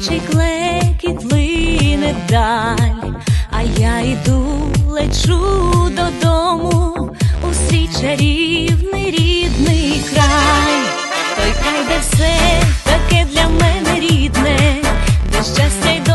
птичий клекіт лине вдаль, а я йду, лечу додому у свій чарівний рідний край, той край, де все таке для мене рідне, де щастя й